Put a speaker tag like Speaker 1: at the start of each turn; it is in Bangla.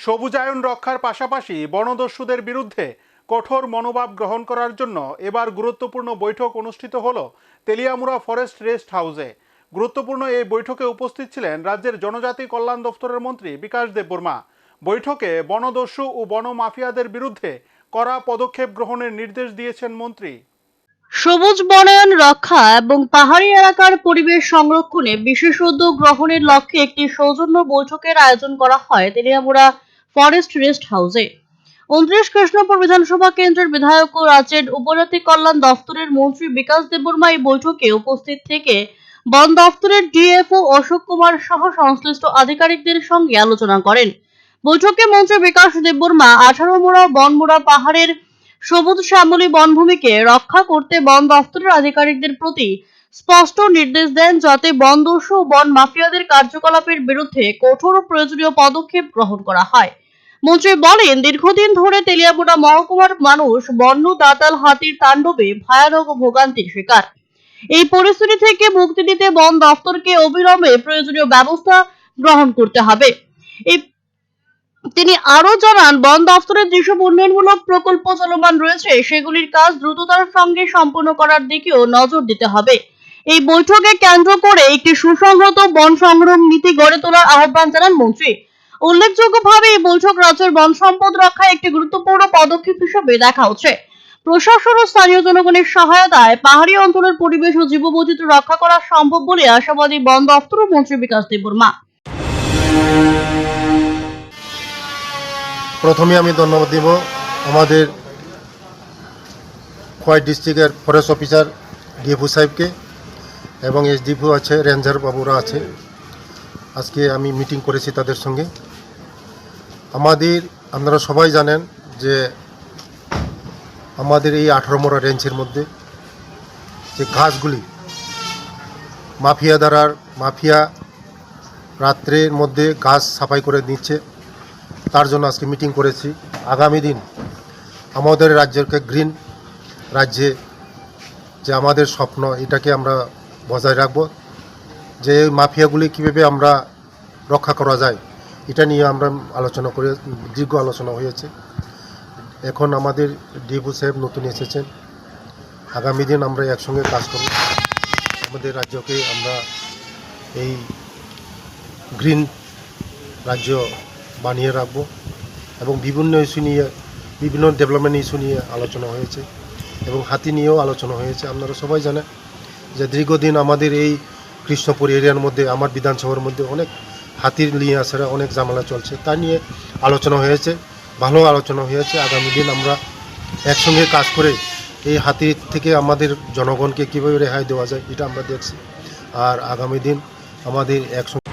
Speaker 1: সবুজায়ন রক্ষার পাশাপাশি বনদস্যুদের বিরুদ্ধে কঠোর মনোভাব গ্রহণ করার জন্য এবার গুরুত্বপূর্ণ বৈঠক অনুষ্ঠিত হল তেলিয়ামুরা ফরেস্ট রেস্ট হাউসে। গুরুত্বপূর্ণ এই বৈঠকে উপস্থিত ছিলেন রাজ্যের জনজাতি কল্যাণ দফতরের মন্ত্রী বিকাশ দেববর্মা। বৈঠকে বনদস্যু ও বন মাফিয়াদের বিরুদ্ধে কড়া পদক্ষেপ গ্রহণের নির্দেশ দিয়েছেন মন্ত্রী।
Speaker 2: সবুজ বনায়ন রক্ষা এবং পাহাড়ি এলাকার পরিবেশ সংরক্ষণে বিশেষ উদ্যোগ গ্রহণের লক্ষ্যে একটি সৌজন্য বৈঠকের আয়োজন করা হয় তেলিয়ামুড়া ফরেস্ট রেস্ট হাউসে। উনত্রিশ কৃষ্ণপুর বিধানসভা কেন্দ্রের বিধায়ক ও রাজ্যের উপজাতি কল্যাণ দফতরের মন্ত্রী বিকাশ দেববর্মা এই বৈঠকে উপস্থিত থেকে বন দফতরের ডিএফও অশোক কুমার সহ সংশ্লিষ্ট আধিকারিকদের সঙ্গে আলোচনা করেন। বৈঠকে মন্ত্রী বিকাশ দেববর্মা আঠারো মোড়া বনমোড়া পাহাড়ের সবুজ শ্যামলী বনভূমিকে রক্ষা করতে বন দফতরের আধিকারিকদের প্রতি স্পষ্ট নির্দেশ দেন যাতে বন দস্যু ও বন মাফিয়াদের কার্যকলাপের বিরুদ্ধে কঠোর ও প্রয়োজনীয় পদক্ষেপ গ্রহণ করা হয়। মন্ত্রী বলেন, দীর্ঘদিন ধরে তেলিয়ামুড়া মহকুমার মানুষ বন্য দাতাল হাতির তাণ্ডবে ভয়ানক ভোগান্তির শিকার। এই পরিস্থিতি থেকে মুক্তি দিতে বন দফতরকে অবিলম্বে প্রয়োজনীয় ব্যবস্থা গ্রহণ করতে হবে। তিনি আরও জানান, বন দফতরের যেসব উন্নয়নমূলক প্রকল্প চলমান রয়েছে, সেগুলির কাজ দ্রুততার সঙ্গে সম্পন্ন করার দিকেও নজর দিতে হবে। এই বৈঠকে কেন্দ্র করে একটি সুসংহত বন সংগ্রাম নীতি গড়ে তোলার আহ্বান জানান মন্ত্রী। উল্লেখযোগ্যভাবে এই বৈঠক রাজ্যের বন সম্পদ রক্ষায় একটি গুরুত্বপূর্ণ পদক্ষেপ হিসেবে দেখা হচ্ছে। প্রশাসন ও স্থানীয় জনগণের সহায়তায় পাহাড়ি অঞ্চলের পরিবেশ ও জীববৈচিত্র্য রক্ষা করা সম্ভব বলে আশাবাদী বন দফতর ও মন্ত্রী বিকাশ দেববর্মা।
Speaker 3: প্রথমে আমি ধন্যবাদ দেব আমাদের খোয়াই ডিস্ট্রিক্টের ফরেস্ট অফিসার, ডিএফও সাহেবকে। এবং এসডিপো আছে, রেঞ্জার বাবুরা আছে। আজকে আমি মিটিং করেছি তাদের সঙ্গে। আমাদের, আপনারা সবাই জানেন যে আমাদের এই আঠারো মোড়া রেঞ্জের মধ্যে যে ঘাসগুলি, মাফিয়া দ্বারার মাফিয়া রাত্রের মধ্যে গাছ সাফাই করে নিচ্ছে, তার জন্য আজকে মিটিং করেছি। আগামী দিন আমাদের রাজ্যকে গ্রিন রাজ্যে যে আমাদের স্বপ্ন, এটাকে আমরা বজায় রাখব যে মাফিয়াগুলি কীভাবে আমরা রক্ষা করা যায়, এটা নিয়ে আমরা আলোচনা করে, দীর্ঘ আলোচনা হয়েছে। এখন আমাদের ডিবু সাহেব নতুন এসেছেন। আগামী দিন আমরা একসঙ্গে কাজ করব। আমাদের রাজ্যকে আমরা এই গ্রিন রাজ্য বানিয়ে রাখব এবং বিভিন্ন ইস্যু নিয়ে, বিভিন্ন ডেভেলপমেন্ট ইস্যু নিয়ে আলোচনা হয়েছে এবং হাতি নিয়েও আলোচনা হয়েছে। আপনারা সবাই জানেন যে দীর্ঘদিন আমাদের এই কৃষ্ণপুর এরিয়ার মধ্যে, আমার বিধানসভার মধ্যে অনেক হাতির নিয়ে আসার অনেক ঝামেলা চলছে। তা নিয়ে আলোচনা হয়েছে, ভালো আলোচনা হয়েছে। আগামী দিন আমরা একসঙ্গে কাজ করে এই হাতির থেকে আমাদের জনগণকে কীভাবে রেহাই দেওয়া যায়, এটা আমরা দেখছি। আর আগামী দিন আমাদের একসঙ্গে